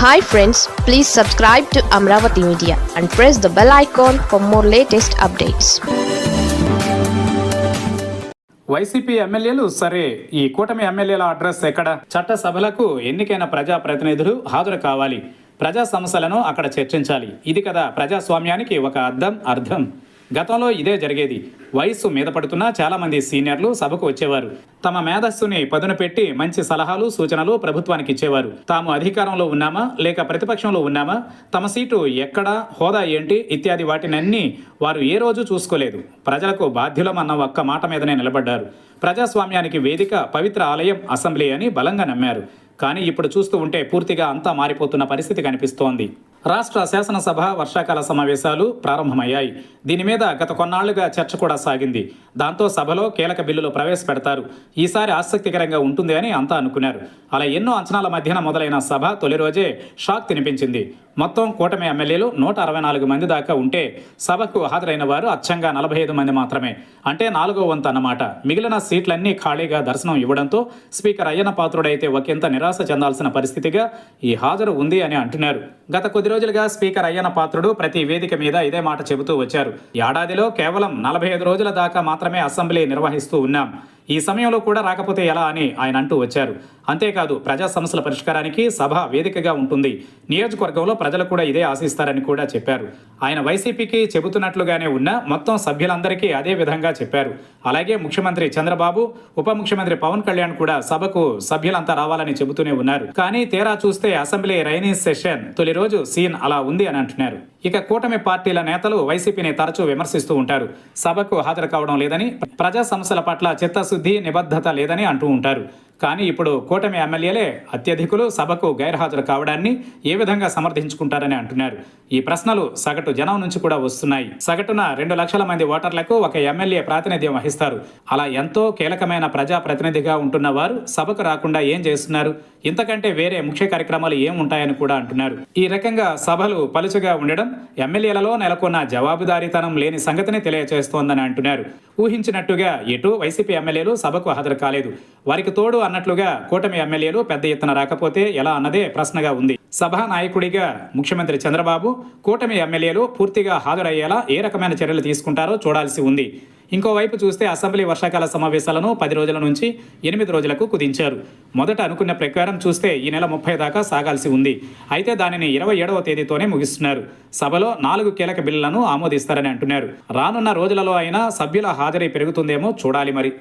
Hi friends please subscribe to Amaravati media and press the bell icon for more latest updates YCP ఎమ్మెల్యేలు సరే ఈ కూటమి ఎమ్మెల్యేల address ఎక్కడ? చట్టసభలకు ఎన్నికైన ప్రజా ప్రతినిధులు హాజరు కావాలి. ప్రజా సమస్యలను అక్కడ చర్చించాలి. ఇది కదా ప్రజాస్వామ్యానికి ఒక అర్థం అర్థం. గతంలో ఇదే జరిగేది. వయస్సు మీద పడుతున్నా చాలామంది సీనియర్లు సభకు వచ్చేవారు. తమ మేధస్సుని పదును పెట్టి మంచి సలహాలు సూచనలు ప్రభుత్వానికి ఇచ్చేవారు. తాము అధికారంలో ఉన్నామా? లేక ప్రతిపక్షంలో ఉన్నామా? తమ సీటు ఎక్కడ? హోదా ఏంటి? ఇత్యాది వాటినన్నీ వారు ఏ రోజు చూసుకోలేదు. ప్రజలకు బాధ్యులమన్న ఒక్క మాట మీదనే నిలబడ్డారు. ప్రజాస్వామ్యానికి వేదిక పవిత్ర ఆలయం అసెంబ్లీ అని బలంగా నమ్మారు. కానీ ఇప్పుడు చూస్తూ ఉంటే పూర్తిగా అంతా మారిపోతున్న పరిస్థితి కనిపిస్తోంది. రాష్ట్ర శాసనసభ వర్షాకాల సమావేశాలు ప్రారంభమయ్యాయి. దీని మీద గత కొన్నాళ్ళుగా చర్చ కూడా సాగింది. దాంతో సభలో కీలక బిల్లులు ప్రవేశపెడతారు. ఈసారి ఆసక్తికరంగా ఉంటుంది అని అంతా అనుకున్నారు. అలా ఎన్నో అంచనాల మధ్యన మొదలైన సభ తొలి రోజే షాక్ తినిపించింది. మొత్తం కూటమి ఎమ్మెల్యేలు నూట అరవై నాలుగు మంది దాకా ఉంటే సభకు హాజరైన వారు అచ్చంగా నలభై ఐదు మంది మాత్రమే. అంటే నాలుగో వంతు అన్నమాట మిగిలిన సీట్లన్నీ ఖాళీగా దర్శనం ఇవ్వడంతో స్పీకర్ అయ్యన పాత్రుడైతే ఒకంత నిరాశ చెందాల్సిన పరిస్థితిగా ఈ హాజరు ఉంది అని అంటున్నారు. గత కొద్ది రోజులుగా స్పీకర్ అయ్యన పాత్రుడు ప్రతి వేదిక మీద ఇదే మాట చెబుతూ వచ్చారు. ఏడాదిలో కేవలం నలభై ఐదు రోజుల దాకా మాత్రమే అసెంబ్లీ నిర్వహిస్తూ ఉన్నాం. ఈ సమయంలో కూడా రాకపోతే ఎలా అని ఆయన అంటూ వచ్చారు. అంతేకాదు ప్రజా సమస్యల పరిష్కారానికి సభ వేదికగా ఉంటుంది. నియోజకవర్గంలో ప్రజలు కూడా ఇదే ఆశిస్తారని కూడా చెప్పారు. ఆయన వైసీపీకి చెబుతున్నట్లుగానే ఉన్న మొత్తం సభ్యులందరికీ అదే విధంగా చెప్పారు. అలాగే ముఖ్యమంత్రి చంద్రబాబు ఉప ముఖ్యమంత్రి పవన్ కళ్యాణ్ కూడా సభకు సభ్యులంతా రావాలని చెబుతూనే ఉన్నారు. కానీ తీరా చూస్తే అసెంబ్లీ రైనీ సెషన్ తొలి రోజు సీన్ అలా ఉంది అని అంటున్నారు. ఇక కూటమి పార్టీల నేతలు వైసీపీని తరచూ విమర్శిస్తూ ఉంటారు. సభకు హాజరు కావడం లేదని ప్రజా సమస్యల పట్ల చిత్తశుద్ధి నిబద్ధత లేదని అంటూ ఉంటారు. కానీ ఇప్పుడు కూటమి ఎమ్మెల్యేలే అత్యధికులు సభకు గైర్హాజరు కావడాన్ని ఏ విధంగా సమర్థించుకుంటారని అంటున్నారు. ఈ ప్రశ్నలు సగటు జనం నుంచి కూడా వస్తున్నాయి. సగటున రెండు లక్షల మంది ఓటర్లకు ఒక ఎమ్మెల్యే ప్రాతినిధ్యం వహిస్తారు. అలా ఎంతో కీలకమైన ప్రజా ప్రతినిధిగా ఉంటున్న వారు సభకు రాకుండా ఏం చేస్తున్నారు? ఇంతకంటే వేరే ముఖ్య కార్యక్రమాలు ఏం ఉంటాయని కూడా అంటున్నారు. ఈ రకంగా సభలు పలుచగా ఉండడం ఎమ్మెల్యేలలో నెలకొన్న జవాబుదారీతనం లేని సంగతిని తెలియజేస్తోందని అంటున్నారు. ఊహించినట్టుగా ఎటు వైసీపీ ఎమ్మెల్యేలు సభకు హాజరు కాలేదు. వారికి తోడు అన్నట్లుగా కూటమి ఎమ్మెల్యేలు పెద్ద ఎత్తున రాకపోతే ఎలా అన్నదే ప్రశ్నగా ఉంది. సభా నాయకుడిగా ముఖ్యమంత్రి చంద్రబాబు కూటమి ఎమ్మెల్యేలు పూర్తిగా హాజరయ్యేలా ఏ రకమైన చర్యలు తీసుకుంటారో చూడాల్సి ఉంది. ఇంకోవైపు చూస్తే అసెంబ్లీ వర్షాకాల సమావేశాలను పది రోజుల నుంచి ఎనిమిది రోజులకు కుదించారు. మొదట అనుకున్న ప్రకారం చూస్తే ఈ నెల ముప్పై దాకా సాగాల్సి ఉంది. అయితే దానిని ఇరవై ఏడవ తేదీతోనే ముగిస్తున్నారు. సభలో నాలుగు కీలక బిల్లులను ఆమోదిస్తారని అంటున్నారు. రానున్న రోజులలో అయినా సభ్యుల హాజరీ పెరుగుతుందేమో చూడాలి మరి.